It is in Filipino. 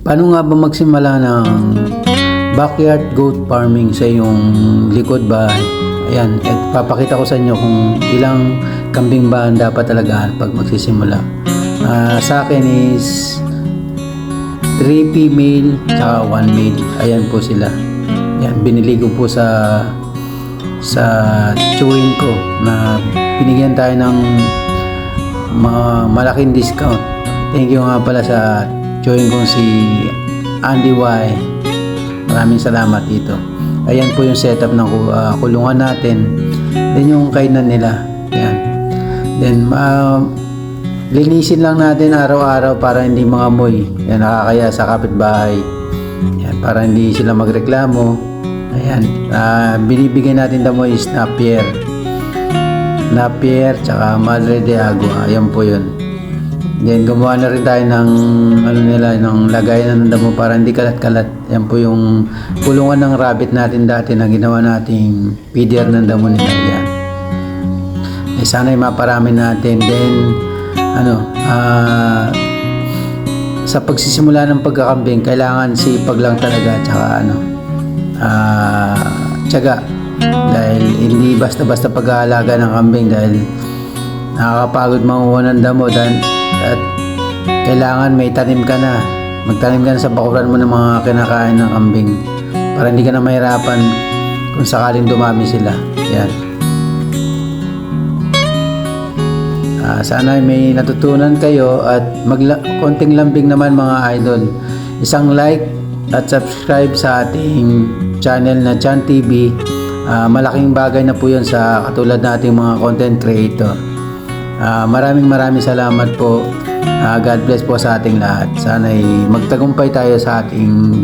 Paano nga ba magsimula ng backyard goat farming sa iyong likod bahay? Ayan, at papakita ko sa inyo kung ilang kambing ba ang dapat talagaan pag magsisimula. Ah, sa akin is 3 female tsaka 1 male. Ayan po sila. Ayan, binili ko po sa sa chewing ko na binigyan tayo ng ma- malaking discount. Thank you nga pala sa chewing ko si Andy Y. Maraming salamat dito. Ayan po yung setup ng ah, kulungan natin. Then yung kainan nila. Ayan. Then ah, linisin lang natin araw-araw para hindi mangamoy. Yan nakakaya sa kapitbahay. Yan para hindi sila magreklamo. Ayan, ah, binibigyan natin damo is Napier. Napier tsaka Madre de Agua. Ayan po 'yun. Then gumawa na rin tayo ng ano nila ng lagayan ng damo para hindi kalat-kalat. Yan po yung kulungan ng rabbit natin dati na ginawa nating feeder ng damo nila. Yan. Eh, sana maparami natin. Then, ano, ah, sa pagsisimula ng pagkakambing, kailangan sipag lang talaga, tsaka ano, ah, tiyaga. Dahil hindi basta-basta pag-aalaga ng kambing dahil nakakapagod manguha ng damo dahil, at kailangan may tanim ka na. Magtanim ka na sa bakuran mo ng mga kinakain ng kambing para hindi ka na mahirapan kung sakaling dumami sila. Yan. Ah, sana may natutunan kayo at magla- konting lambing naman mga idol. Isang like at subscribe sa ating channel na Chan TV. Ah, malaking bagay na po yun sa katulad nating mga content creator. Ah, maraming maraming salamat po. Ah, God bless po sa ating lahat. Sana magtagumpay tayo sa ating